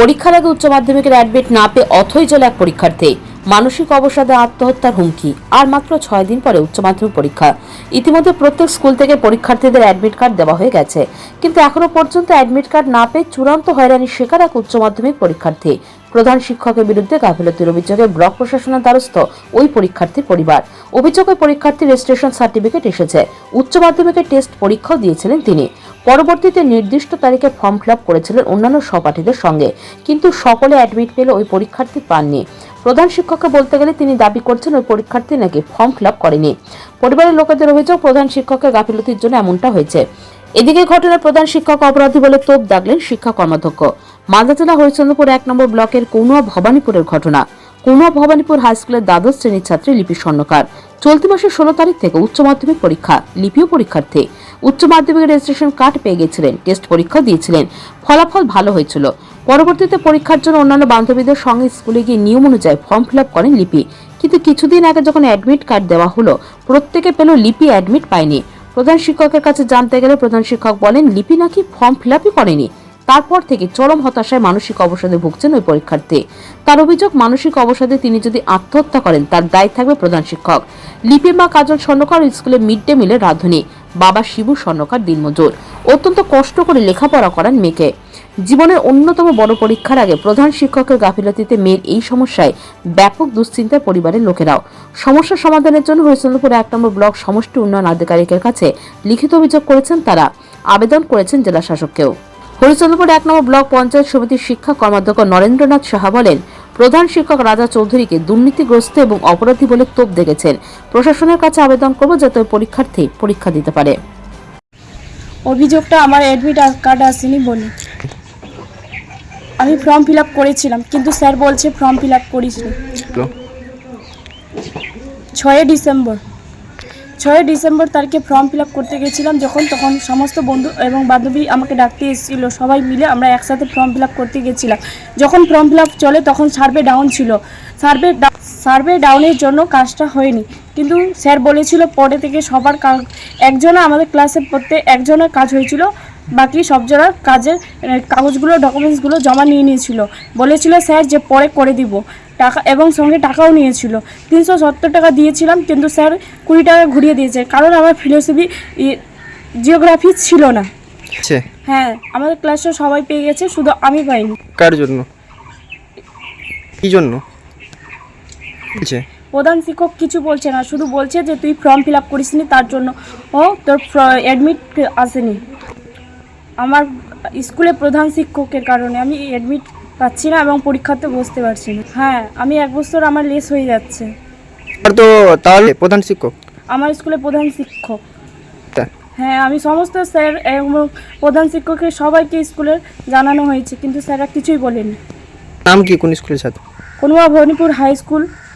পরীক্ষার আগে উচ্চ মাধ্যমিকের অ্যাডমিট না পেয়ে অথই চলে এক পরীক্ষার্থী। মানসিক অবসাদে আত্মহত্যার হুমকি, আর মাত্র ছয় দিন পরে উচ্চ মাধ্যমিক পরীক্ষা। ইতিমধ্যে প্রত্যেক স্কুল থেকে পরীক্ষার্থীদের অ্যাডমিট কার্ড দেওয়া হয়ে গেছে। কিন্তু এখনও পর্যন্ত অ্যাডমিট কার্ড না পেয়ে চূড়ান্ত হয়রানির শিকার এক উচ্চ মাধ্যমিক পরীক্ষার্থী। প্রধান শিক্ষকের বিরুদ্ধে গাফিলতির অভিযোগে ব্লক প্রশাসনের দ্বারস্থ ওই পরীক্ষার্থীর পরিবার। অভিযোগে পরীক্ষার্থীর রেজিস্ট্রেশন সার্টিফিকেট এসেছে। উচ্চ মাধ্যমিকের টেস্ট পরীক্ষাও দিয়েছিলেন তিনি। পরবর্তীতে নির্দিষ্ট তারিখে ফর্ম ফিল করেছিলেন অন্যান্য সহপাঠীদের সঙ্গে। কিন্তু সকলে অ্যাডমিট পেলে ওই পরীক্ষার্থী পাননি। প্রধান শিক্ষককে বলতে গেলে তিনি দাবি করছেন ওই পরীক্ষার্থী নাকি ফর্ম ফিল করেনি। পরিবারের লোকেদের অভিযোগ, প্রধান শিক্ষকের গাফিলতির জন্য এমনটা হয়েছে। এদিকে ঘটনার প্রধান শিক্ষক অপরাধী বলে তোপ দাগলেন শিক্ষা কর্মাধ্যক্ষ। মালদা জেলা হরিচন্দ্রপুর এক নম্বর ব্লকের কৌনুয়া ভবানীপুরের ঘটনা। কৌনুয়া ভবানীপুর হাই স্কুলের দ্বাদশ শ্রেণির ছাত্রী লিপি স্বর্ণকার। চলতি মাসের ষোলো তারিখ থেকে উচ্চ মাধ্যমিক পরীক্ষা, লিপিও পরীক্ষার্থী। উচ্চ মাধ্যমিকের রেজিস্ট্রেশন কার্ড পেয়ে গেছিলেন টেস্ট পরীক্ষা দিয়েছিলেন। ফলাফল ভালো হয়েছিল। পরবর্তীতে পরীক্ষার জন্য অন্যান্য বান্ধবীদের সঙ্গে স্কুলে গিয়ে নিয়ম অনুযায়ী ফর্ম ফিল করেন লিপি। কিন্তু কিছুদিন আগে যখন অ্যাডমিট কার্ড দেওয়া হলো, প্রত্যেকে পেল লিপি অ্যাডমিট পায়নি। প্রধান শিক্ষকের কাছে জানতে গেলে প্রধান শিক্ষক বলেন, লিপি নাকি ফর্ম ফিল করেনি। তারপর থেকে চরম হতাশায় মানসিক অবসাদে ভুগছেন ওই পরীক্ষার্থী। তার অভিযোগ, মানসিক অবসাদে তিনি যদি আত্মহত্যা করেন, তার দায় থাকবে প্রধান শিক্ষক। লিপি মা কাজল স্বর্ণকার স্কুলে মিড ডে মিলের রাঁধুনি। বাবা শিবু স্বর্ণকার দিনমজুর। অত্যন্ত কষ্ট করে লেখাপড়া করান মেয়েকে। জীবনের অন্যতম বড় পরীক্ষার আগে প্রধান শিক্ষকের গাফিলতিতে মেয়ের এই সমস্যায় ব্যাপক দুশ্চিন্তায় পরিবারের লোকেরাও। সমস্যা সমাধানের জন্য হরিচন্দ্রপুর এক নম্বর ব্লক সমষ্টি উন্নয়ন আধিকারিকের কাছে লিখিত অভিযোগ করেছেন তারা। আবেদন করেছেন জেলা শাসককেও। হরিচন্দ্রপুর এক নম্বর ব্লক পঞ্চায়েত সমিতির শিক্ষা কর্মাধ্যক্ষ নরেন্দ্রনাথ সাহা বলেন প্রধান শিক্ষক রাজা চৌধুরীকে দুর্নীতিগ্রস্ত এবং অপরাধী বলে তোপ দেখেছেন। প্রশাসনের কাছে আবেদন করব যাতে পরীক্ষার্থী পরীক্ষা দিতে পারে। অভিযোগটা আমার অ্যাডমিট কার্ড আসেনি বলি। আমি ফর্ম ফিল আপ করেছিলাম কিন্তু স্যার বলছে ফর্ম ফিল আপ করিস ছয় ছয়ই ডিসেম্বর। ছয়ই ডিসেম্বর তারিখে ফর্ম ফিল করতে গেছিলাম, যখন তখন সমস্ত বন্ধু এবং বান্ধবী আমাকে ডাকতে এসেছিল, সবাই মিলে আমরা একসাথে ফর্ম ফিল করতে গেছিলাম। যখন ফর্ম ফিল চলে তখন সার্ভে ডাউন ছিল। সার্ভে সার্ভে ডাউনের জন্য কাজটা হয়নি। কিন্তু স্যার বলেছিল পরে থেকে সবার কাজ একজনা আমাদের ক্লাসে পড়তে একজনের কাজ হয়েছিল বাকি সবজনার কাজের কাগজগুলো ডকুমেন্টসগুলো জমা নিয়ে নিয়েছিল। বলেছিল স্যার যে পরে করে দিব। টাকা এবং সঙ্গে টাকাও নিয়েছিল। তিনশো সত্তর টাকা দিয়েছিলাম কিন্তু স্যার কুড়ি টাকা ঘুরিয়ে দিয়েছে। কারণ আমার ফিলোসফি জিওগ্রাফি ছিল না। হ্যাঁ আমাদের ক্লাসটা সবাই পেয়ে গেছে শুধু আমি পাইনি। কার জন্য? কি জন্য? প্রধান শিক্ষক কিছু বলছে না শুধু বলছে যে তুই ফর্ম ফিল আপ করিসনি তার জন্য ও তোর অ্যাডমিট আসেনি। আমার স্কুলে প্রধান শিক্ষকের কারণে আমি অ্যাডমিট পাচ্ছি না এবং পরীক্ষাতে বসতে পারছি না। হ্যাঁ আমি এক বছর আমার লেস হয়ে যাচ্ছে। তো তাহলে প্রধান শিক্ষক? আমার স্কুলে প্রধান শিক্ষক। হ্যাঁ আমি সমস্ত স্যার এবং প্রধান শিক্ষকের সবাইকে স্কুলের জানানো হয়েছে কিন্তু স্যাররা কিছুই বলেনি। নাম কি কোন স্কুলের ছাত্র? Konuya Bhabanipur high school.